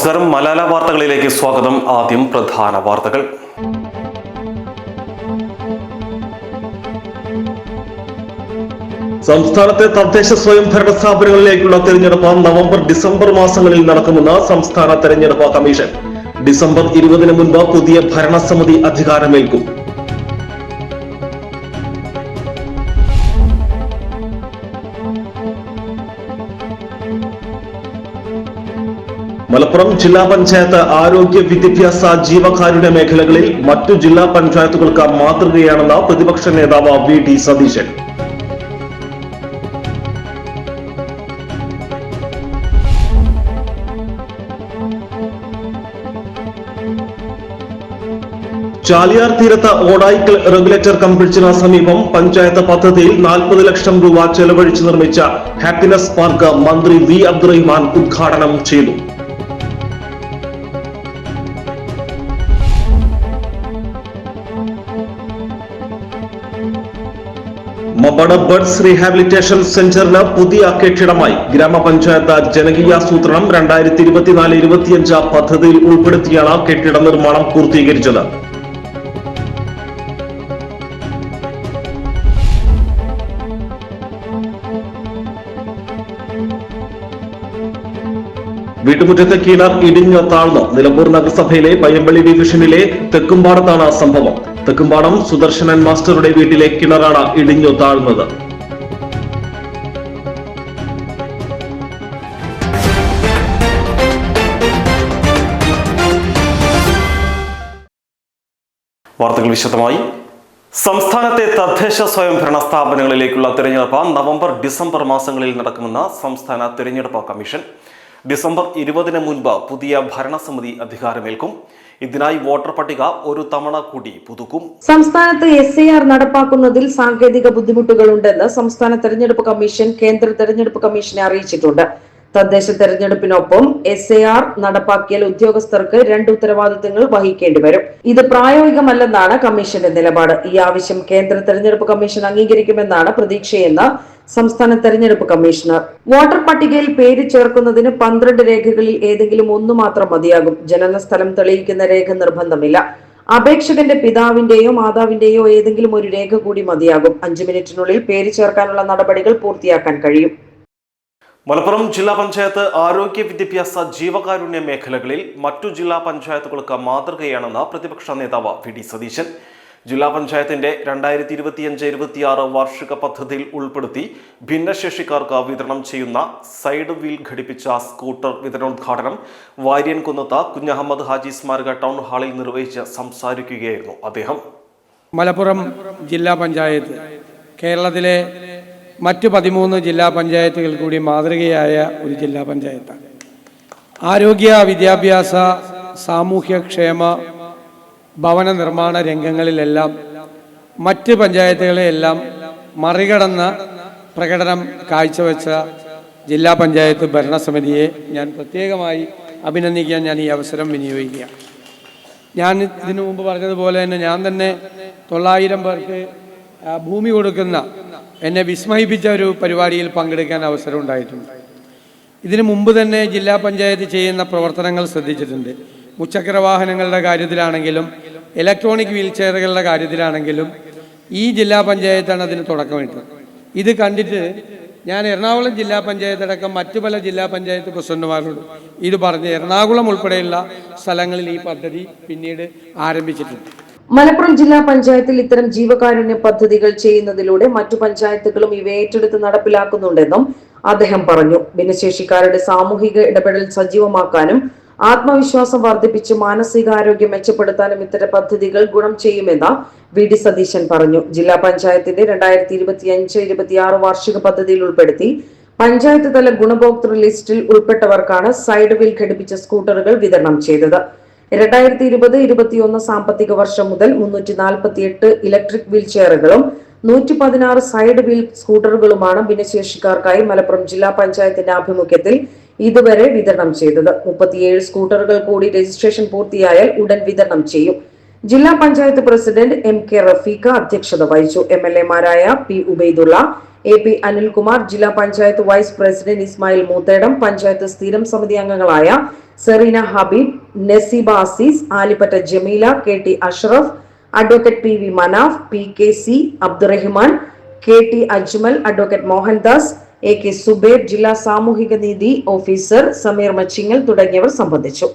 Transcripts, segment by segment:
നമസ്കാരം. മലാല വാർത്തകളിലേക്ക് സ്വാഗതം. ആദ്യം പ്രധാന വാർത്തകൾ. സംസ്ഥാനത്തെ തദ്ദേശ സ്വയംഭരണ സ്ഥാപനങ്ങളിലേക്കുള്ള തെരഞ്ഞെടുപ്പ് നവംബർ ഡിസംബർ മാസങ്ങളിൽ നടക്കുമെന്ന് സംസ്ഥാന തെരഞ്ഞെടുപ്പ് കമ്മീഷൻ. ഡിസംബർ ഇരുപതിന് മുൻപ് പുതിയ ഭരണസമിതി അധികാരമേൽക്കും. മലപ്പുറം ജില്ലാ പഞ്ചായത്ത് ആരോഗ്യ വിദ്യാഭ്യാസ ജീവകാരുണ്യ മേഖലകളിൽ മറ്റു ജില്ലാ പഞ്ചായത്തുകൾക്ക് മാതൃകയാണെന്ന് പ്രതിപക്ഷ നേതാവ് വി ഡി സതീശൻ. ചാലിയാർ തീരത്ത് ഓടായിക്കൽ റെഗുലേറ്റർ കം ബ്രിഡ്ജിന് സമീപം പഞ്ചായത്ത് പദ്ധതിയിൽ നാൽപ്പത് ലക്ഷം രൂപ ചെലവഴിച്ച് നിർമ്മിച്ച ഹാപ്പിനെസ് പാർക്ക് മന്ത്രി വി അബ്ദുറഹിമാൻ ഉദ്ഘാടനം ചെയ്തു. മബട ബർഡ്സ് റീഹാബിലിറ്റേഷൻ സെന്ററിന് പുതിയ കെട്ടിടമായി ഗ്രാമപഞ്ചായത്ത് ജനകീയാസൂത്രണം രണ്ടായിരത്തി ഇരുപത്തിനാല് ഇരുപത്തിയഞ്ച് പദ്ധതിയിൽ ഉൾപ്പെടുത്തിയാണ് കെട്ടിട നിർമ്മാണം പൂർത്തീകരിച്ചത്. വീട്ടുമുറ്റത്തെ കിണർ ഇടിഞ്ഞ് താഴ്ന്നു. നിലമ്പൂർ നഗരസഭയിലെ പയ്യമ്പള്ളി ഡിവിഷനിലെ തെക്കുംപാടത്താണ് സംഭവം. തെക്കുംപാടം സുദർശനൻ മാസ്റ്ററുടെ വീട്ടിലെ കിണറാണ് ഇടിഞ്ഞു താഴ്ന്നത്. വാർത്തകൾ വിശദമായി. സംസ്ഥാനത്തെ തദ്ദേശ സ്വയംഭരണ സ്ഥാപനങ്ങളിലേക്കുള്ള തിരഞ്ഞെടുപ്പ് നവംബർ ഡിസംബർ മാസങ്ങളിൽ നടക്കുമെന്ന് സംസ്ഥാന തിരഞ്ഞെടുപ്പ് കമ്മീഷൻ. ഡിസംബർ ഇരുപതിന് മുൻപ് പുതിയ ഭരണസമിതി അധികാരമേൽക്കും. ഇതിനായി വോട്ടർ പട്ടിക ഒരു തവണ കൂടി പുതുക്കും. സംസ്ഥാനത്ത് എസ് ഐ ആർ നടപ്പാക്കുന്നതിൽ സാങ്കേതിക ബുദ്ധിമുട്ടുകൾ ഉണ്ടെന്ന് സംസ്ഥാന തെരഞ്ഞെടുപ്പ് കമ്മീഷൻ കേന്ദ്ര തെരഞ്ഞെടുപ്പ് കമ്മീഷനെ അറിയിച്ചിട്ടുണ്ട്. തദ്ദേശ തെരഞ്ഞെടുപ്പിനൊപ്പം എസ് എ ആർ നടപ്പാക്കിയാൽ ഉദ്യോഗസ്ഥർക്ക് രണ്ട് ഉത്തരവാദിത്തങ്ങൾ വഹിക്കേണ്ടി വരും. ഇത് പ്രായോഗികമല്ലെന്നാണ് കമ്മീഷന്റെ നിലപാട്. ഈ ആവശ്യം കേന്ദ്ര തെരഞ്ഞെടുപ്പ് കമ്മീഷൻ അംഗീകരിക്കുമെന്നാണ് പ്രതീക്ഷയെന്ന് സംസ്ഥാന തെരഞ്ഞെടുപ്പ് കമ്മീഷണർ. വോട്ടർ പട്ടികയിൽ പേര് ചേർക്കുന്നതിന് പന്ത്രണ്ട് രേഖകളിൽ ഏതെങ്കിലും ഒന്ന് മാത്രം മതിയാകും. ജനന സ്ഥലം തെളിയിക്കുന്ന രേഖ നിർബന്ധമില്ല. അപേക്ഷകന്റെ പിതാവിന്റെയോ മാതാവിന്റെയോ ഏതെങ്കിലും ഒരു രേഖ കൂടി മതിയാകും. അഞ്ചു മിനിറ്റിനുള്ളിൽ പേര് ചേർക്കാനുള്ള നടപടികൾ പൂർത്തിയാക്കാൻ കഴിയും. മലപ്പുറം ജില്ലാ പഞ്ചായത്ത് ആരോഗ്യ വിദ്യാഭ്യാസ ജീവകാരുണ്യ മേഖലകളിൽ മറ്റു ജില്ലാ പഞ്ചായത്തുകൾക്ക് മാതൃകയാണെന്ന് പ്രതിപക്ഷ നേതാവ് വി ഡി സതീശൻ. ജില്ലാ പഞ്ചായത്തിന്റെ രണ്ടായിരത്തി ഇരുപത്തിയഞ്ച് ഇരുപത്തിയാറ് വാർഷിക പദ്ധതിയിൽ ഉൾപ്പെടുത്തി ഭിന്നശേഷിക്കാർക്ക് വിതരണം ചെയ്യുന്ന സൈഡ് വീൽ ഘടിപ്പിച്ച സ്കൂട്ടർ വിതരണോദ്ഘാടനം വാര്യൻകുന്നത്ത് കുഞ്ഞഹമ്മദ് ഹാജി സ്മാരക ടൗൺ ഹാളിൽ നിർവഹിച്ച് സംസാരിക്കുകയായിരുന്നു അദ്ദേഹം. മലപ്പുറം ജില്ലാ പഞ്ചായത്ത് കേരളത്തിലെ മറ്റ് പതിമൂന്ന് ജില്ലാ പഞ്ചായത്തുകൾ കൂടി മാതൃകയായ ഒരു ജില്ലാ പഞ്ചായത്താണ്. ആരോഗ്യ വിദ്യാഭ്യാസ സാമൂഹ്യക്ഷേമ ഭവന നിർമ്മാണ രംഗങ്ങളിലെല്ലാം മറ്റ് പഞ്ചായത്തുകളെയെല്ലാം മറികടന്ന പ്രകടനം കാഴ്ചവെച്ച ജില്ലാ പഞ്ചായത്ത് ഭരണസമിതിയെ ഞാൻ പ്രത്യേകമായി അഭിനന്ദിക്കാൻ ഞാൻ ഈ അവസരം വിനിയോഗിക്കുക ഞാൻ ഇതിനു മുമ്പ് പറഞ്ഞതുപോലെ തന്നെ ഞാൻ തന്നെ തൊള്ളായിരം പേർക്ക് ഭൂമി കൊടുക്കുന്ന എന്നെ വിസ്മയിപ്പിച്ച ഒരു പരിപാടിയിൽ പങ്കെടുക്കാൻ അവസരം ഉണ്ടായിട്ടുണ്ട്. ഇതിനു മുമ്പ് തന്നെ ജില്ലാ പഞ്ചായത്ത് ചെയ്യുന്ന പ്രവർത്തനങ്ങൾ ശ്രദ്ധിച്ചിട്ടുണ്ട്. മുച്ചക്ര വാഹനങ്ങളുടെ കാര്യത്തിലാണെങ്കിലും ഇലക്ട്രോണിക് വീൽ ചെയറുകളുടെ കാര്യത്തിലാണെങ്കിലും ഈ ജില്ലാ പഞ്ചായത്താണ് അതിന് തുടക്കമിട്ടത്. ഇത് കണ്ടിട്ട് ഞാൻ എറണാകുളം ജില്ലാ പഞ്ചായത്ത് അടക്കം മറ്റു പല ജില്ലാ പഞ്ചായത്ത് പ്രസിഡന്റുമാരോട് ഇത് പറഞ്ഞ് എറണാകുളം ഉൾപ്പെടെയുള്ള സ്ഥലങ്ങളിൽ ഈ പദ്ധതി പിന്നീട് ആരംഭിച്ചിട്ടുണ്ട്. മലപ്പുറം ജില്ലാ പഞ്ചായത്തിൽ ഇത്തരം ജീവകാരുണ്യ പദ്ധതികൾ ചെയ്യുന്നതിലൂടെ മറ്റു പഞ്ചായത്തുകളും ഇവ ഏറ്റെടുത്ത് നടപ്പിലാക്കുന്നുണ്ടെന്നും അദ്ദേഹം പറഞ്ഞു. ഭിന്നശേഷിക്കാരുടെ സാമൂഹിക ഇടപെടൽ സജീവമാക്കാനും ആത്മവിശ്വാസം വർദ്ധിപ്പിച്ച് മാനസികാരോഗ്യം മെച്ചപ്പെടുത്താനും ഇത്തരം പദ്ധതികൾ ഗുണം ചെയ്യുമെന്ന് വി. ഡി. സതീശൻ പറഞ്ഞു. ജില്ലാ പഞ്ചായത്തിന്റെ രണ്ടായിരത്തി ഇരുപത്തി ഇരുപത്തിയഞ്ച് ഇരുപത്തിയാറ് വാർഷിക പദ്ധതിയിൽ ഉൾപ്പെടുത്തി പഞ്ചായത്ത് തല ഗുണഭോക്തൃ ലിസ്റ്റിൽ ഉൾപ്പെട്ടവർക്കാണ് സൈഡ് വീൽ ഘടിപ്പിച്ച സ്കൂട്ടറുകൾ വിതരണം ചെയ്തത്. രണ്ടായിരത്തി ഇരുപത് ഇരുപത്തിയൊന്ന് സാമ്പത്തിക വർഷം മുതൽ മുന്നൂറ്റി നാൽപ്പത്തി എട്ട് ഇലക്ട്രിക് വീൽ ചെയറുകളും നൂറ്റി പതിനാറ് സൈഡ് വീൽ സ്കൂട്ടറുകളുമാണ് ഭിന്നശേഷിക്കാർക്കായി മലപ്പുറം ജില്ലാ പഞ്ചായത്തിന്റെ ആഭിമുഖ്യത്തിൽ ഇതുവരെ വിതരണം ചെയ്തത്. മുപ്പത്തിയേഴ് സ്കൂട്ടറുകൾ കൂടി രജിസ്ട്രേഷൻ പൂർത്തിയായാൽ ഉടൻ വിതരണം ചെയ്യും. ജില്ലാ panchayat president M K Rafeeq അധ്യക്ഷത വഹിച്ചു. M L എമാരായ P Ubaidullah A P Anilkumar ജില്ലാ പഞ്ചായത്ത് വൈസ് പ്രസിഡന്റ് ഇസ്മായിൽ മൂത്തേടം പഞ്ചായത്ത് സ്ഥിരം സമിതി അംഗങ്ങളായ Sereena Habeeb Naseeba Azeez Alippatta Jameela K T Ashraf advocate P V Manaf P K C Abdurahiman K T Ajmal advocate Mohandas A K Zubair ജില്ലാ സാമൂഹിക നീതി officer Sameer Machingal തുടങ്ങിയവർ സംബന്ധിച്ചു.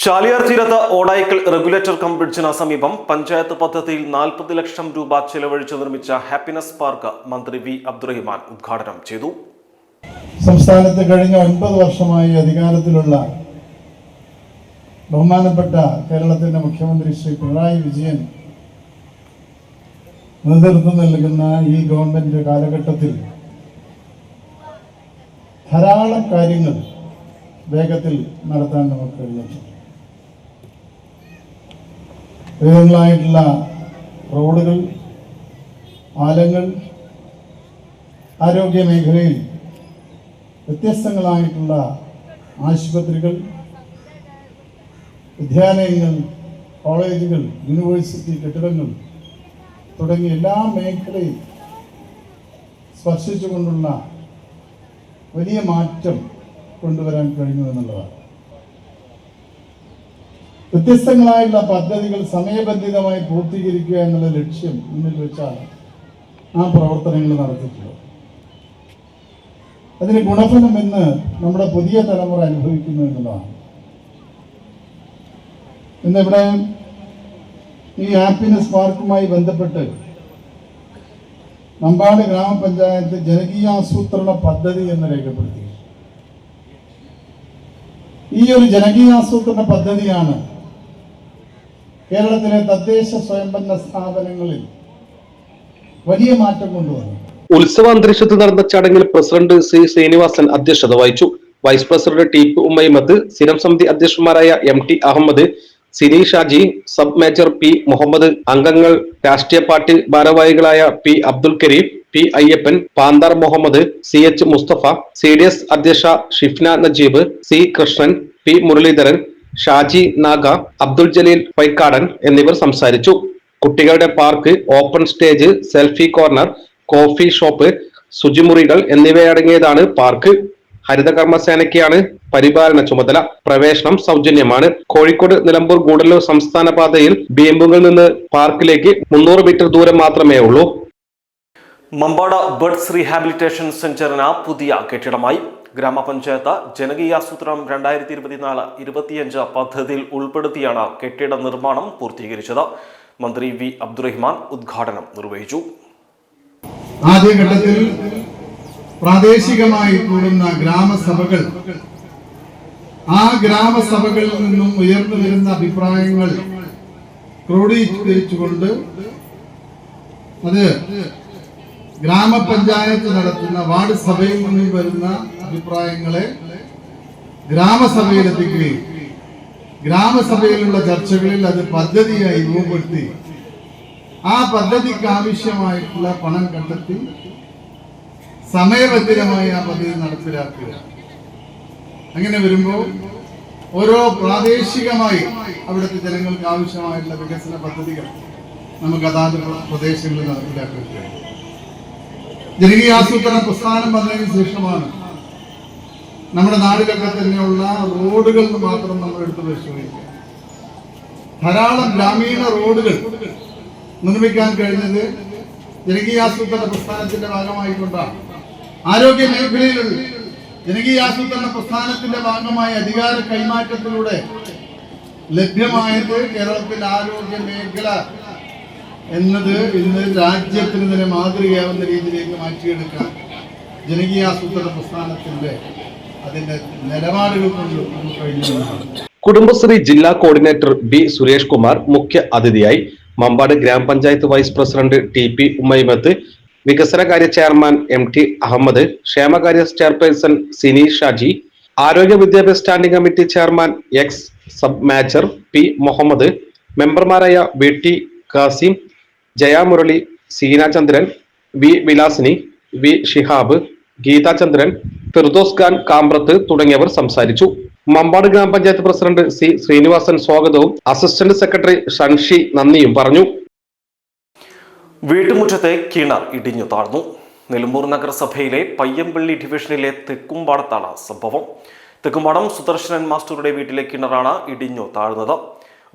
ചാലിയാർ തീരത്ത് ഓടായിക്കൽ റെഗുലേറ്റർ കം ബ്രിഡ്ജിന് സമീപം പഞ്ചായത്ത് പദ്ധതിയിൽ നാൽപ്പത് ലക്ഷം രൂപ ചെലവഴിച്ച് നിർമ്മിച്ച ഹാപ്പിനെസ് പാർക്ക് മന്ത്രി വി അബ്ദുറഹിമാൻ ഉദ്ഘാടനം ചെയ്തു. സംസ്ഥാനത്ത് കഴിഞ്ഞ ഒൻപത് വർഷമായി അധികാരത്തിലുള്ള ബഹുമാനപ്പെട്ട കേരളത്തിന്റെ മുഖ്യമന്ത്രി ശ്രീ പിണറായി വിജയൻ നേതൃത്വം നൽകുന്ന ഈ ഗവൺമെന്റ് കാലഘട്ടത്തിൽ ധാരാളം കാര്യങ്ങൾ വേഗത്തിൽ നടത്താൻ നമുക്ക് കഴിഞ്ഞിട്ടുണ്ട് വിവിധങ്ങളായിട്ടുള്ള റോഡുകൾ പാലങ്ങൾ ആരോഗ്യ മേഖലയിൽ വ്യത്യസ്തങ്ങളായിട്ടുള്ള ആശുപത്രികൾ വിദ്യാലയങ്ങൾ കോളേജുകൾ യൂണിവേഴ്സിറ്റി കെട്ടിടങ്ങൾ തുടങ്ങിയ എല്ലാ മേഖലയും സ്പർശിച്ചുകൊണ്ടുള്ള വലിയ മാറ്റം കൊണ്ടുവരാൻ കഴിഞ്ഞു എന്നുള്ളതാണ്. വ്യത്യസ്തങ്ങളായുള്ള പദ്ധതികൾ സമയബന്ധിതമായി പൂർത്തീകരിക്കുക എന്നുള്ള ലക്ഷ്യം മുന്നിൽ വെച്ചാണ് ആ പ്രവർത്തനങ്ങൾ നടത്തിയിട്ടുള്ളത്. അതിന് ഗുണഫലം എന്ന് നമ്മുടെ പുതിയ തലമുറ അനുഭവിക്കുന്നു എന്നുള്ളതാണ്. ഇന്നിവിടെ ഈ ഹാപ്പിനെസ് പാർക്കുമായി ബന്ധപ്പെട്ട് നമ്പാട് ഗ്രാമപഞ്ചായത്ത് ജനകീയാസൂത്രണ പദ്ധതി എന്ന് രേഖപ്പെടുത്തി. ഈ ഒരു ജനകീയാസൂത്രണ പദ്ധതിയാണ് കേരളത്തിലെ തദ്ദേശ സ്വയംഭരണ സ്ഥാപനങ്ങളിൽ വലിയ മാറ്റം കൊണ്ടുവന്നു. ഉത്സവാന്തരീക്ഷത്തിൽ നടന്ന ചടങ്ങിൽ പ്രസിഡന്റ് സി ശ്രീനിവാസൻ അധ്യക്ഷത വഹിച്ചു. Vice president T P Ummaimath സ്ഥിരം സമിതി അധ്യക്ഷന്മാരായ M T Ahammed Sini Shaji sub major P Muhammad അംഗങ്ങൾ രാഷ്ട്രീയ പാർട്ടി ഭാരവാഹികളായ P Abdul Kareem P Ayyappan Panthar Muhammad C H Musthafa C D S അധ്യക്ഷ ഷിഫ്ന നജീബ് സി കൃഷ്ണൻ പി മുരളീധരൻ ഷാജി നാഗ അബ്ദുൾ ജലീൽ പൈക്കാടൻ എന്നിവർ സംസാരിച്ചു. കുട്ടികളുടെ park open stage selfie corner coffee shop ശുചിമുറികൾ എന്നിവയടങ്ങിയതാണ് park. ഹരിതകർമ്മസേനയ്ക്കാണ് പരിപാലന ചുമതല. പ്രവേശനം സൗജന്യമാണ്. കോഴിക്കോട് നിലമ്പൂർ ഗൂഡല്ലൂർ സംസ്ഥാന പാതയിൽ ബീമ്പുകളിൽ നിന്ന് പാർക്കിലേക്ക് മുന്നൂറ് മീറ്റർ ദൂരം മാത്രമേ ഉള്ളൂ. മമ്പാട ബർഡ്സ് റീഹാബിലിറ്റേഷൻ സെന്ററിന് പുതിയ കെട്ടിടമായി. ഗ്രാമപഞ്ചായത്ത് ജനകീയാസൂത്രണം രണ്ടായിരത്തി ഇരുപത്തിനാല് ഇരുപത്തിയഞ്ച് പദ്ധതിയിൽ ഉൾപ്പെടുത്തിയാണ് കെട്ടിട നിർമ്മാണം പൂർത്തീകരിച്ചത്. മന്ത്രി വി അബ്ദുറഹിമാൻ ഉദ്ഘാടനം നിർവഹിച്ചു. ആദ്യഘട്ടത്തിൽ പ്രാദേശികമായി കൂടുന്ന ഗ്രാമസഭകൾ ആ ഗ്രാമസഭകളിൽ നിന്നും ഉയർന്നു വരുന്ന അഭിപ്രായങ്ങൾ ക്രോഡീകരിച്ചുകൊണ്ട് അത് ഗ്രാമപഞ്ചായത്ത് നടത്തുന്ന വാർഡ് സഭയിൽ നിന്നും വരുന്ന അഭിപ്രായങ്ങളെ ഗ്രാമസഭയിലെത്തിക്കുകയും ഗ്രാമസഭയിലുള്ള ചർച്ചകളിൽ അത് പദ്ധതിയായി രൂപപ്പെടുത്തി ആ പദ്ധതിക്ക് ആവശ്യമായിട്ടുള്ള പണം കണ്ടെത്തി സമയബന്ധിതമായി ആ പദ്ധതി നടപ്പിലാക്കുക. അങ്ങനെ വരുമ്പോൾ ഓരോ പ്രാദേശികമായി അവിടുത്തെ ജനങ്ങൾക്ക് ആവശ്യമായിട്ടുള്ള വികസന പദ്ധതികൾ നമുക്ക് അതാത് പ്രദേശങ്ങളിൽ നടപ്പിലാക്കാൻ കഴിയും. ജനകീയാസൂത്രണ പ്രസ്ഥാനം വന്നതിന് ശേഷമാണ് നമ്മുടെ നാടിലൊക്കെ തന്നെയുള്ള റോഡുകൾ മാത്രം നമ്മൾ എടുത്തു പരിശോധിക്കുക. ധാരാളം ഗ്രാമീണ റോഡുകൾ നിർമ്മിക്കാൻ കഴിഞ്ഞത് ജനകീയാസൂത്രണ പ്രസ്ഥാനത്തിന്റെ ഭാഗമായിക്കൊണ്ടാണ്. ആരോഗ്യ മേഖലയിലുള്ള ജനകീയാസൂത്രണ പ്രസ്ഥാനത്തിന്റെ ഭാഗമായ അധികാര കൈമാറ്റത്തിലൂടെ ലഭ്യമായത് കേരളത്തിൽ ആരോഗ്യ മേഖല എന്നത് ഇന്ന് രാജ്യത്തിന് തന്നെ മാതൃകയാവുന്ന രീതിയിലേക്ക് മാറ്റിയെടുക്കാൻ ജനകീയാസൂത്രണ പ്രസ്ഥാനത്തിന്റെ അതിന്റെ നിലപാടുകൾ കുടുംബശ്രീ ജില്ലാ കോർഡിനേറ്റർ ബി സുരേഷ് കുമാർ മുഖ്യ അതിഥിയായി Mampad grama panchayat vice president T P Ummaimath വികസനകാര്യ ചെയർമാൻ എം ടി അഹമ്മദ് ക്ഷേമകാര്യ ചെയർപേഴ്സൺ സിനി ഷാജി ആരോഗ്യ വിദ്യാഭ്യാസ standing committee chairman ex sub മാച്ചർ P Muhammad മെമ്പർമാരായ V T Kasim Jaya Murali Seena Chandran V Vilasini V Shihab Geetha Chandran Firdous Khan Kambrath തുടങ്ങിയവർ സംസാരിച്ചു. മമ്പാട് ഗ്രാമപഞ്ചായത്ത് president C Sreenivasan സ്വാഗതവും assistant secretary ഷൻഷി നന്ദിയും പറഞ്ഞു. വീട്ടുമുറ്റത്തെ കിണർ ഇടിഞ്ഞു താഴ്ന്നു. നിലമ്പൂർ നഗരസഭയിലെ പയ്യമ്പള്ളി ഡിവിഷനിലെ തെക്കുംപാടത്താണ് സംഭവം. തെക്കുംപാടം സുദർശനൻ മാസ്റ്ററുടെ വീട്ടിലെ കിണറാണ് ഇടിഞ്ഞു താഴ്ന്നത്.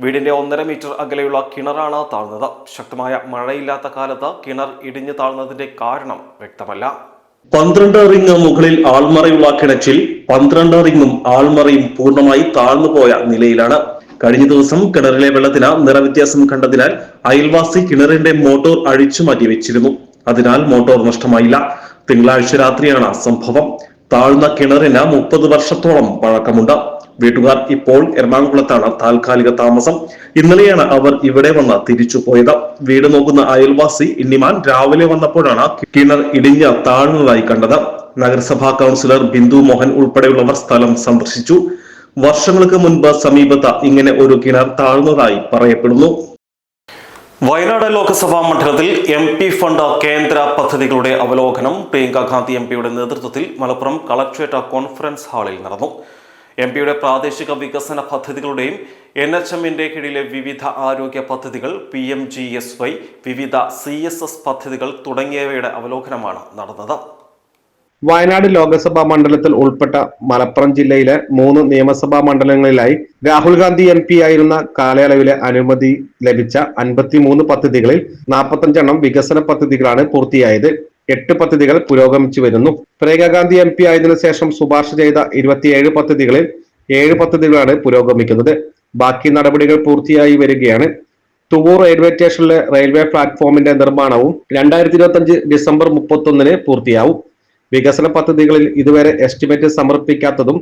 വീടിന്റെ ഒന്നര മീറ്റർ അകലെയുള്ള കിണറാണ് താഴ്ന്നത്. ശക്തമായ മഴയില്ലാത്ത കാലത്ത് കിണർ ഇടിഞ്ഞു താഴ്ന്നതിന്റെ കാരണം വ്യക്തമല്ല. പന്ത്രണ്ട് റിങ് മുകളിൽ ആൾമറയുള്ള കിണറ്റിൽ പന്ത്രണ്ട് റിങ്ങും ആൾമറയും പൂർണമായി താഴ്ന്നുപോയ നിലയിലാണ്. കഴിഞ്ഞ ദിവസം കിണറിലെ വെള്ളത്തിന് നിറവ്യത്യാസം കണ്ടതിനാൽ അയൽവാസി കിണറിന്റെ മോട്ടോർ അഴിച്ചു മാറ്റി വെച്ചിരുന്നു അതിനാൽ മോട്ടോർ നഷ്ടമായില്ല. തിങ്കളാഴ്ച രാത്രിയാണ് സംഭവം. താഴ്ന്ന കിണറിന് മുപ്പത് വർഷത്തോളം പഴക്കമുണ്ട്. വീട്ടുകാർ ഇപ്പോൾ എറണാകുളത്താണ് താൽക്കാലിക താമസം. ഇന്നലെയാണ് അവർ ഇവിടെ വന്ന് തിരിച്ചു പോയത്. വീട് നോക്കുന്ന അയൽവാസി ഇന്നിമാൻ രാവിലെ വന്നപ്പോഴാണ് കിണർ ഇടിഞ്ഞ് താഴ്ന്നതായി കണ്ടത്. നഗരസഭാ കൗൺസിലർ ബിന്ദു മോഹൻ ഉൾപ്പെടെയുള്ളവർ സ്ഥലം സന്ദർശിച്ചു. വർഷങ്ങൾക്ക് മുൻപ് സമീപത്ത് ഇങ്ങനെ ഒരു കിണർ താഴ്ന്നതായി പറയപ്പെടുന്നു. വയനാട് ലോക്സഭാ മണ്ഡലത്തിൽ എം പി ഫണ്ട് കേന്ദ്ര പദ്ധതികളുടെ അവലോകനം പ്രിയങ്ക ഗാന്ധി എം പിയുടെ നേതൃത്വത്തിൽ മലപ്പുറം കളക്ട്രേറ്റ് കോൺഫറൻസ് ഹാളിൽ നടന്നു. എം പിയുടെ പ്രാദേശിക വികസന പദ്ധതികളുടെയും എൻ എച്ച് എമ്മിന്റെ കീഴിലെ വിവിധ ആരോഗ്യ പദ്ധതികൾ P M G S Y വിവിധ സി എസ് എസ് പദ്ധതികൾ തുടങ്ങിയവയുടെ അവലോകനമാണ് നടന്നത്. വയനാട് ലോക്സഭാ മണ്ഡലത്തിൽ ഉൾപ്പെട്ട മലപ്പുറം ജില്ലയിലെ മൂന്ന് നിയമസഭാ മണ്ഡലങ്ങളിലായി രാഹുൽ ഗാന്ധി എം പി ആയിരുന്ന കാലയളവിലെ അനുമതി ലഭിച്ച അൻപത്തിമൂന്ന് പദ്ധതികളിൽ നാൽപ്പത്തഞ്ചെണ്ണം വികസന പദ്ധതികളാണ് പൂർത്തിയായത്. എട്ട് പദ്ധതികൾ പുരോഗമിച്ചു വരുന്നു. പ്രിയങ്ക ഗാന്ധി എം പി ആയതിനു ശേഷം ശുപാർശ ചെയ്ത ഇരുപത്തിയേഴ് പദ്ധതികളിൽ ഏഴ് പദ്ധതികളാണ് പുരോഗമിക്കുന്നത്. ബാക്കി നടപടികൾ പൂർത്തിയായി വരികയാണ്. തുവൂർ റെയിൽവേ സ്റ്റേഷനിലെ റെയിൽവേ പ്ലാറ്റ്ഫോമിന്റെ നിർമ്മാണവും രണ്ടായിരത്തി ഇരുപത്തി അഞ്ച് ഡിസംബർ മുപ്പത്തൊന്നിന് പൂർത്തിയാവും. വികസന പദ്ധതികളിൽ ഇതുവരെ എസ്റ്റിമേറ്റ് സമർപ്പിക്കാത്തതും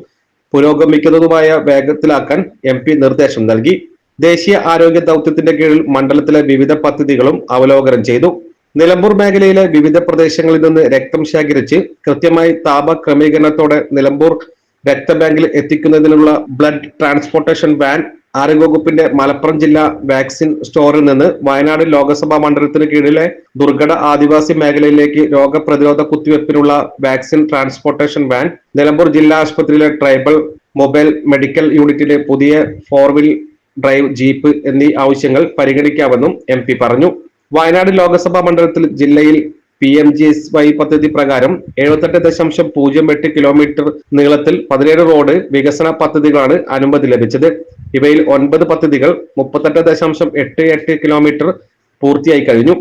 പുരോഗമിക്കുന്നതുമായ വേഗത്തിലാക്കാൻ എം പി നിർദ്ദേശം നൽകി. ദേശീയ ആരോഗ്യ ദൗത്യത്തിന്റെ കീഴിൽ മണ്ഡലത്തിലെ വിവിധ പദ്ധതികളും അവലോകനം ചെയ്തു. നിലമ്പൂർ മേഖലയിലെ വിവിധ പ്രദേശങ്ങളിൽ നിന്ന് രക്തം ശേഖരിച്ച് കൃത്യമായി താപ ക്രമീകരണത്തോടെ നിലമ്പൂർ രക്തബാങ്കിൽ എത്തിക്കുന്നതിനുള്ള ബ്ലഡ് ട്രാൻസ്പോർട്ടേഷൻ വാൻ ആരോഗ്യവകുപ്പിന്റെ മലപ്പുറം ജില്ലാ വാക്സിൻ സ്റ്റോറിൽ നിന്ന് വയനാട് ലോകസഭാ മണ്ഡലത്തിന് കീഴിലെ ദുർഘട ആദിവാസി മേഖലയിലേക്ക് രോഗപ്രതിരോധ കുത്തിവയ്പ്പിനുള്ള വാക്സിൻ ട്രാൻസ്പോർട്ടേഷൻ വാൻ നിലമ്പൂർ ജില്ലാ ആശുപത്രിയിലെ ട്രൈബൽ മൊബൈൽ മെഡിക്കൽ യൂണിറ്റിലെ പുതിയ ഫോർ വീൽ ഡ്രൈവ് ജീപ്പ് എന്നീ ആവശ്യങ്ങൾ പരിഗണിക്കാമെന്നും എം പറഞ്ഞു വയനാട് ലോക്സഭാ മണ്ഡലത്തിൽ ജില്ലയിൽ P M G S Y പദ്ധതി പ്രകാരം എഴുപത്തെട്ട് ദശാംശം പൂജ്യം എട്ട് കിലോമീറ്റർ നീളത്തിൽ പതിനേഴ് റോഡ് വികസന പദ്ധതികളാണ് അനുമതി ലഭിച്ചത്. ഇവയിൽ ഒൻപത് പദ്ധതികൾ മുപ്പത്തെട്ട് ദശാംശം എട്ട് എട്ട് കിലോമീറ്റർ പൂർത്തിയായി കഴിഞ്ഞു.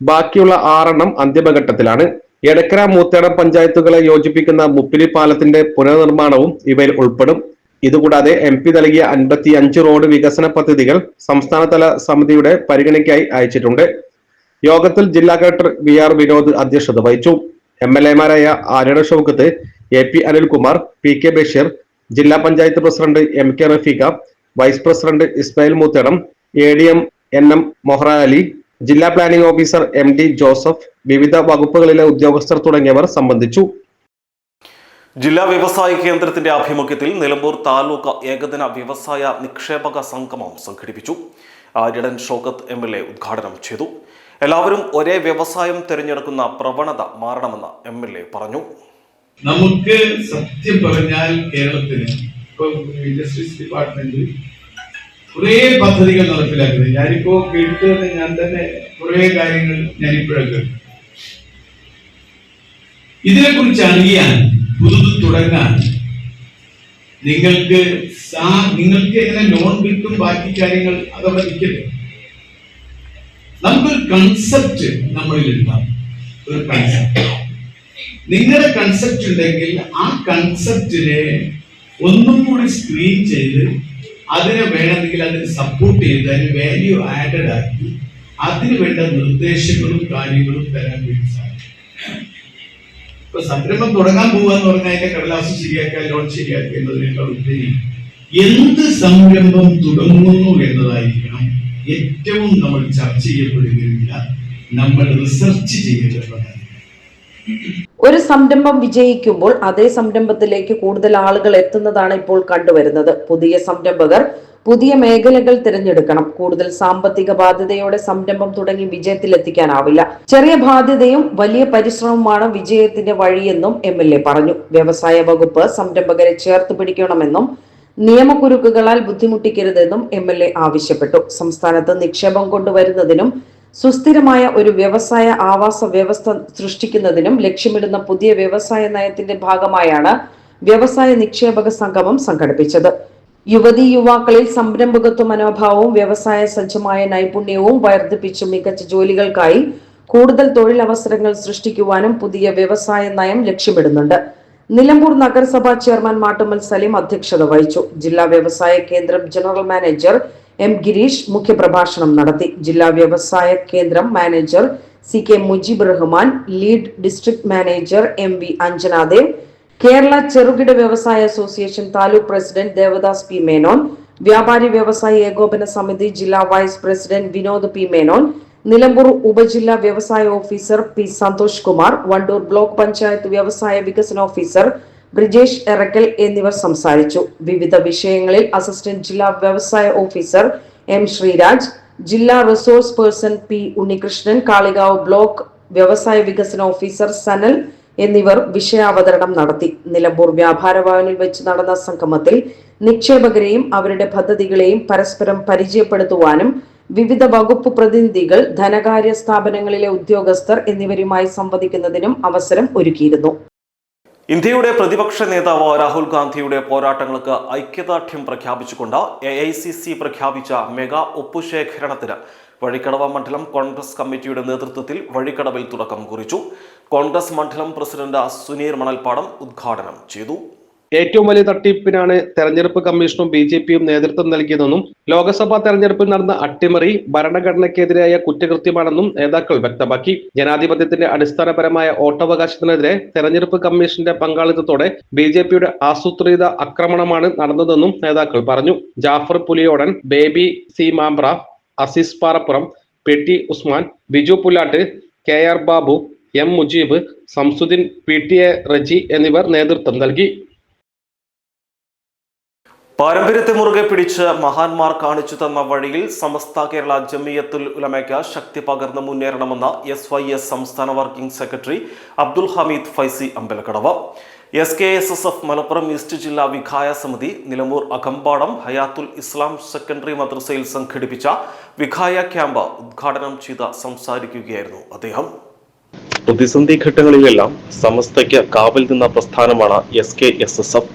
ബാക്കിയുള്ള ആറെണ്ണം അന്തിമഘട്ടത്തിലാണ്. എടക്കര മൂത്തേടം പഞ്ചായത്തുകളെ യോജിപ്പിക്കുന്ന മുപ്പിലി പാലത്തിന്റെ പുനർനിർമ്മാണവും ഇവയിൽ ഉൾപ്പെടും. ഇതുകൂടാതെ എം പി നൽകിയ അൻപത്തി അഞ്ച് റോഡ് വികസന പദ്ധതികൾ സംസ്ഥാനതല സമിതിയുടെ പരിഗണനയ്ക്കായി അയച്ചിട്ടുണ്ട്. യോഗത്തിൽ ജില്ലാ കളക്ടർ വി ആർ വിനോദ് അധ്യക്ഷത വഹിച്ചു. M L എമാരായ Aryadan Shoukath A P Anilkumar P K Basheer ജില്ലാ panchayat president M K Rafeeq vice president Ismail Moothedam A D M N M Mohra Ali ജില്ലാ planning officer M D Joseph വിവിധ വകുപ്പുകളിലെ ഉദ്യോഗസ്ഥർ തുടങ്ങിയവർ സംബന്ധിച്ചു. ജില്ലാ വ്യവസായ കേന്ദ്രത്തിന്റെ ആഭിമുഖ്യത്തിൽ നിലമ്പൂർ താലൂക്ക് ഏകദിന വ്യവസായ നിക്ഷേപക സംഗമം സംഘടിപ്പിച്ചു. Aryadan Shoukath M L A ഉദ്ഘാടനം ചെയ്തു. എല്ലാവരും ഒരേ വ്യവസായം തിരഞ്ഞെടുക്കുന്ന പ്രവണത മാറണമെന്ന് എം എൽ എ പറഞ്ഞു. നമുക്ക് സത്യം പറഞ്ഞാൽ കേരളത്തിന് ഇപ്പൊ ഇൻഡസ്ട്രീസ് ഡിപ്പാർട്ട്മെന്റ് കുറേ പദ്ധതികൾ നടപ്പിലാക്കുന്നത് ഞാനിപ്പോ കേട്ടു ഞാൻ തന്നെ കുറേ കാര്യങ്ങൾ ഞാനിപ്പോഴൊക്കെ ഇതിനെ കുറിച്ച് അറിയാൻ പുതുത് തുടങ്ങാൻ നിങ്ങൾക്ക് നിങ്ങൾക്ക് എങ്ങനെ ലോൺ കിട്ടും ബാക്കി കാര്യങ്ങൾ അതവിടെ നിൽക്കട്ടെ. നമുക്കൊരു കൺസെപ്റ്റ് നമ്മളിൽ ഉണ്ടാവും. ഒരു കൺസെപ്റ്റ് നിങ്ങളുടെ കൺസെപ്റ്റ് ഉണ്ടെങ്കിൽ ആ കൺസെപ്റ്റിനെ ഒന്നും കൂടി സ്ക്രീൻ ചെയ്ത് അതിനെ വേണമെങ്കിൽ അതിന് സപ്പോർട്ട് ചെയ്ത് അതിന് വാല്യൂ ആഡഡ് ആക്കി അതിന് വേണ്ട നിർദ്ദേശങ്ങളും കാര്യങ്ങളും തരാൻ വേണ്ടി സാധിക്കും. ഇപ്പൊ സംരംഭം തുടങ്ങാൻ പോവാന്ന് പറഞ്ഞാൽ അതിന്റെ കടലാസ് ശരിയാക്കുക ലോൺ ശരിയാക്കുക എന്നതിനേക്കാൾ ഉപരി എന്ത് സംരംഭം തുടങ്ങുന്നു എന്നതായിരിക്കണം ഏറ്റവും നമ്മൾ ചർച്ച ചെയ്യപ്പെടുകയില്ല നമ്മൾ റിസർച്ച് ചെയ്യേണ്ടതാണ് ഒരു സംരംഭം വിജയിക്കുമ്പോൾ അതേ സംരംഭത്തിലേക്ക് കൂടുതൽ ആളുകൾ എത്തുന്നതാണ് ഇപ്പോൾ കണ്ടുവരുന്നത്. പുതിയ സംരംഭകർ പുതിയ മേഖലകൾ തിരഞ്ഞെടുക്കണം. കൂടുതൽ സാമ്പത്തിക ബാധ്യതയോടെ സംരംഭം തുടങ്ങി വിജയത്തിലെത്തിക്കാനാവില്ല. ചെറിയ ബാധ്യതയും വലിയ പരിശ്രമവുമാണ് വിജയത്തിന്റെ വഴിയെന്നും എം എൽ എ പറഞ്ഞു. വ്യവസായ വകുപ്പ് സംരംഭകരെ ചേർത്ത് പിടിക്കണമെന്നും നിയമക്കുരുക്കുകളാൽ ബുദ്ധിമുട്ടിക്കരുതെന്നും എം എൽ എ ആവശ്യപ്പെട്ടു. സംസ്ഥാനത്ത് നിക്ഷേപം കൊണ്ടുവരുന്നതിനും സുസ്ഥിരമായ ഒരു വ്യവസായ ആവാസ വ്യവസ്ഥ സൃഷ്ടിക്കുന്നതിനും ലക്ഷ്യമിടുന്ന പുതിയ വ്യവസായ നയത്തിന്റെ ഭാഗമായാണ് വ്യവസായ നിക്ഷേപക സംഗമം സംഘടിപ്പിച്ചത്. യുവതി യുവാക്കളിൽ സംരംഭകത്വ മനോഭാവവും വ്യവസായ സജ്ജമായ നൈപുണ്യവും വർദ്ധിപ്പിച്ചു മികച്ച ജോലികൾക്കായി കൂടുതൽ തൊഴിലവസരങ്ങൾ സൃഷ്ടിക്കുവാനും പുതിയ വ്യവസായ നയം ലക്ഷ്യമിടുന്നുണ്ട്. നിലമ്പൂർ നഗരസഭാ ചെയർമാൻ മാട്ടുമ്മൽ സലീം അധ്യക്ഷത വഹിച്ചു. ജില്ലാ വ്യവസായ കേന്ദ്രം ജനറൽ മാനേജർ എം ഗിരീഷ് മുഖ്യപ്രഭാഷണം നടത്തി. ജില്ലാ വ്യവസായ കേന്ദ്രം manager C K Mujeeb Rahman lead district manager M V Anjanadev Kerala ചെറുകിട വ്യവസായ association taluk president Devadas P Menon വ്യാപാരി വ്യവസായി ഏകോപന സമിതി ജില്ലാ vice president Vinod P Menon Nilambur ഉപജില്ലാ വ്യവസായ officer P Santhosh Kumar Wandoor block panchayat വ്യവസായ വികസന ഓഫീസർ ബ്രിജേഷ് എറക്കൽ എന്നിവർ സംസാരിച്ചു. വിവിധ വിഷയങ്ങളിൽ അസിസ്റ്റന്റ് ജില്ലാ വ്യവസായ ഓഫീസർ എം ശ്രീരാജ് ജില്ലാ resource person P Unnikrishnan Kalikavu block വ്യവസായ വികസന ഓഫീസർ സനൽ എന്നിവർ വിഷയാവതരണം നടത്തി. നിലമ്പൂർ വ്യാപാര ഭവനിൽ വെച്ച് നടന്ന സംഗമത്തിൽ നിക്ഷേപകരെയും അവരുടെ പദ്ധതികളെയും പരസ്പരം പരിചയപ്പെടുത്തുവാനും വിവിധ വകുപ്പ് പ്രതിനിധികൾ ധനകാര്യ സ്ഥാപനങ്ങളിലെ ഉദ്യോഗസ്ഥർ എന്നിവരുമായി സംവദിക്കുന്നതിനും അവസരം ഒരുക്കിയിരുന്നു. ഇന്ത്യയുടെ പ്രതിപക്ഷ നേതാവ് രാഹുൽ ഗാന്ധിയുടെ പോരാട്ടങ്ങൾക്ക് ഐക്യദാർഢ്യം പ്രഖ്യാപിച്ചുകൊണ്ട് എ ഐ സി സി പ്രഖ്യാപിച്ച മെഗാ ഒപ്പുശേഖരണത്തിന് വഴിക്കടവ മണ്ഡലം കോൺഗ്രസ് കമ്മിറ്റിയുടെ നേതൃത്വത്തിൽ വഴിക്കടവിൽ തുടക്കം കുറിച്ചു. കോൺഗ്രസ് മണ്ഡലം പ്രസിഡന്റ് സുനീർ മണൽപ്പാടം ഉദ്ഘാടനം ചെയ്തു. ഏറ്റവും വലിയ തട്ടിപ്പിനാണ് തെരഞ്ഞെടുപ്പ് കമ്മീഷനും ബി ജെ പിയും നേതൃത്വം നൽകിയതെന്നും ലോക്സഭാ തെരഞ്ഞെടുപ്പിൽ നടന്ന അട്ടിമറി ഭരണഘടനയ്ക്കെതിരായ കുറ്റകൃത്യമാണെന്നും നേതാക്കൾ വ്യക്തമാക്കി. ജനാധിപത്യത്തിന്റെ അടിസ്ഥാനപരമായ വോട്ടവകാശത്തിനെതിരെ തെരഞ്ഞെടുപ്പ് കമ്മീഷന്റെ പങ്കാളിത്തത്തോടെ ബി ജെ പിയുടെ ആസൂത്രിത ആക്രമണമാണ് നടന്നതെന്നും നേതാക്കൾ പറഞ്ഞു. Jafar Puliyodan Baby C Mambra Azeez Parappuram P T Usman Biju Pullattu K R Babu M Mujeeb Samsudheen P T A Reji എന്നിവർ നേതൃത്വം നൽകി. പാരമ്പര്യത്തെ മുറുകെ പിടിച്ച് മഹാന്മാർ കാണിച്ചു തന്ന വഴിയിൽ സമസ്ത കേരള ജമിയത്തുൽ ഉലമയ്ക്ക് ശക്തി പകർന്ന് മുന്നേറണമെന്ന് എസ് വൈ എസ് സംസ്ഥാന working secretary Abdul Hameed Faizy Ambalakkadavu. S K S S F Malappuram east ജില്ലാ വിഖായ സമിതി നിലമ്പൂർ അകമ്പാടം ഹയാത്തുൽ ഇസ്ലാം സെക്കൻഡറി മദ്രസയിൽ സംഘടിപ്പിച്ച വിഖായ ക്യാമ്പ് ഉദ്ഘാടനം ചെയ്ത് സംസാരിക്കുകയായിരുന്നു അദ്ദേഹം. പ്രതിസന്ധി ഘട്ടങ്ങളിലെല്ലാം സമസ്തയ്ക്ക് കാവൽ നിന്ന പ്രസ്ഥാനമാണ് S K S S F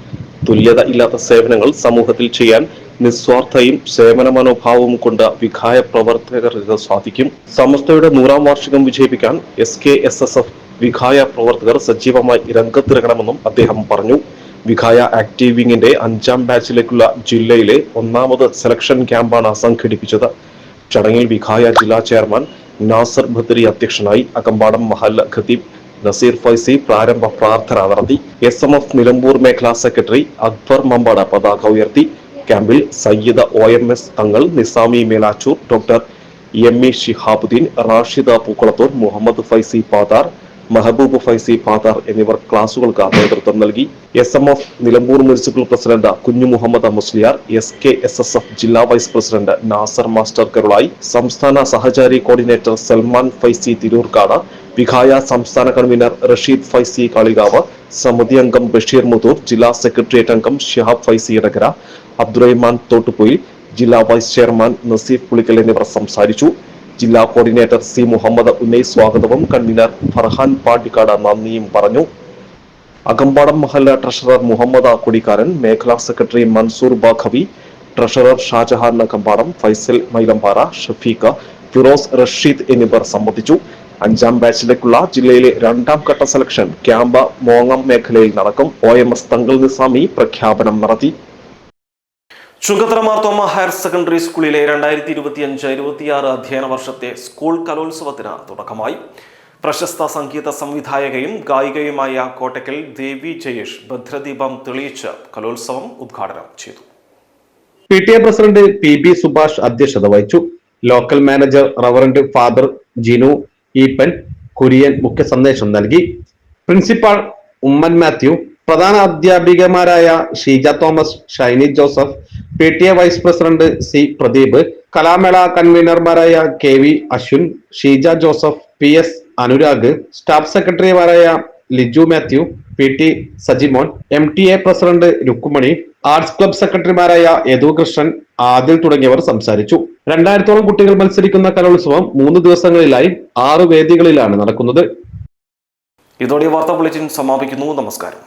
തുല്യത ഇല്ലാത്ത സേവനങ്ങൾ സമൂഹത്തിൽ ചെയ്യാൻ നിസ്വാർത്ഥയും സേവന മനോഭാവവും കൊണ്ട് വിഘായ പ്രവർത്തകർക്ക് സാധിക്കും. സമസ്തയുടെ നൂറാം വാർഷികം വിജയിപ്പിക്കാൻ S K S S F Vikhaya പ്രവർത്തകർ സജീവമായി രംഗത്തിറങ്ങണമെന്നും അദ്ദേഹം പറഞ്ഞു. വിഖായ ആക്ടീവിംഗിന്റെ അഞ്ചാം ബാച്ചിലേക്കുള്ള ജില്ലയിലെ ഒന്നാമത് സെലക്ഷൻ ക്യാമ്പാണ് സംഘടിപ്പിച്ചത്. ചടങ്ങിൽ വിഖായ ജില്ലാ ചെയർമാൻ നാസർ ഭദ്രി അധ്യക്ഷനായി അകമ്പാടം മഹല്ല ഖത്തീബ് നസീർ ഫൈസി പ്രാരംഭ പ്രാർത്ഥന നടത്തി എസ് എം എഫ് നിലമ്പൂർ മേഖലാ സെക്രട്ടറി അക്ബർ മമ്പാട് പതാക ഉയർത്തി ക്യാമ്പിൽ Sayyid O M S Thangal Nizami Melachur doctor M E Shihabudheen Rashid Pookkalathur Muhammad Faizy Pathar Mehaboob Faizy Pathar എന്നിവർ ക്ലാസുകൾക്ക് നേതൃത്വം നൽകി. S M F Nilambur municipal president Kunju Muhammad Musliyar S K S S F ജില്ലാ vice president Nasar master Karulai സംസ്ഥാന Sahachari coordinator Salman Faizy Thirurkad Vikhaya സംസ്ഥാന convener Rasheed Faizy Kalikavu സമിതി അംഗം ബഷീർ മുതൂർ ജില്ലാ സെക്രട്ടേറിയറ്റ് അംഗം ഷിഹാബ് ഫൈസി ഇടകര അബ്ദുറഹിമാൻ തോട്ടുപൊയിൽ ജില്ലാ വൈസ് ചെയർമാൻ നസീഫ് പുളിക്കൽ എന്നിവർ സംസാരിച്ചു. ജില്ലാ കോർഡിനേറ്റർ സി മുഹമ്മദ് ഉന്നയ് സ്വാഗതവും കൺവീനർ ഫർഹാൻ പാണ്ടിക്കാട് നന്ദിയും പറഞ്ഞു. അകമ്പാടം മഹല്ല ട്രഷറർ മുഹമ്മദ് കൊടിക്കാരൻ മേഖലാ സെക്രട്ടറി മൻസൂർ ബാഖവി ട്രഷറർ ഷാജഹാൻ അകമ്പാടം ഫൈസൽ മൈലമ്പാറ ഷഫീഖ ഫിറോസ് റഷീദ് എന്നിവർ സംബന്ധിച്ചു. അഞ്ചാം ബാച്ചിലേക്കുള്ള ജില്ലയിലെ രണ്ടാം ഘട്ട സെലക്ഷൻ ക്യാമ്പ മോങ്ങം മേഖലയിൽ നടക്കും. O M S Thangal Nizami പ്രഖ്യാപനം നടത്തി. ചുങ്കത്തറ മാർത്തോമ ഹയർ സെക്കൻഡറി സ്കൂളിലെ രണ്ടായിരത്തി ഇരുപത്തിയഞ്ച് ഇരുപത്തിയാറ് അധ്യയന വർഷത്തെ സ്കൂൾ കലോത്സവത്തിന് തുടക്കമായി. പ്രശസ്ത സംഗീത സംവിധായകയും ഗായികയുമായ കോട്ടക്കൽ ദേവി ജയേഷ് ഭദ്രദീപം തെളിയിച്ച് കലോത്സവം ഉദ്ഘാടനം ചെയ്തു. P T A president P B Subhash അധ്യക്ഷത വഹിച്ചു. Local manager reverend father Jinu Eapen Kurian മുഖ്യ സന്ദേശം നൽകി. പ്രിൻസിപ്പാൾ ഉമ്മൻ മാത്യു പ്രധാന അധ്യാപികമാരായ Sheeja Thomas Shiny Joseph P T A vice president C Pradeep കലാമേള കൺവീനർമാരായ K V Ashwin Sheeja Joseph P S Anurag staff സെക്രട്ടറിമാരായ Liju Mathew P T Sajimon M T A president Rukmani arts club സെക്രട്ടറിമാരായ യദു കൃഷ്ണൻ ആദിൽ തുടങ്ങിയവർ സംസാരിച്ചു. രണ്ടായിരത്തോളം കുട്ടികൾ മത്സരിക്കുന്ന കലോത്സവം മൂന്ന് ദിവസങ്ങളിലായി ആറ് വേദികളിലാണ് നടക്കുന്നത്. ഇതോടെ വാർത്താ ബുള്ളറ്റിൻ സമാപിക്കുന്നു. നമസ്കാരം.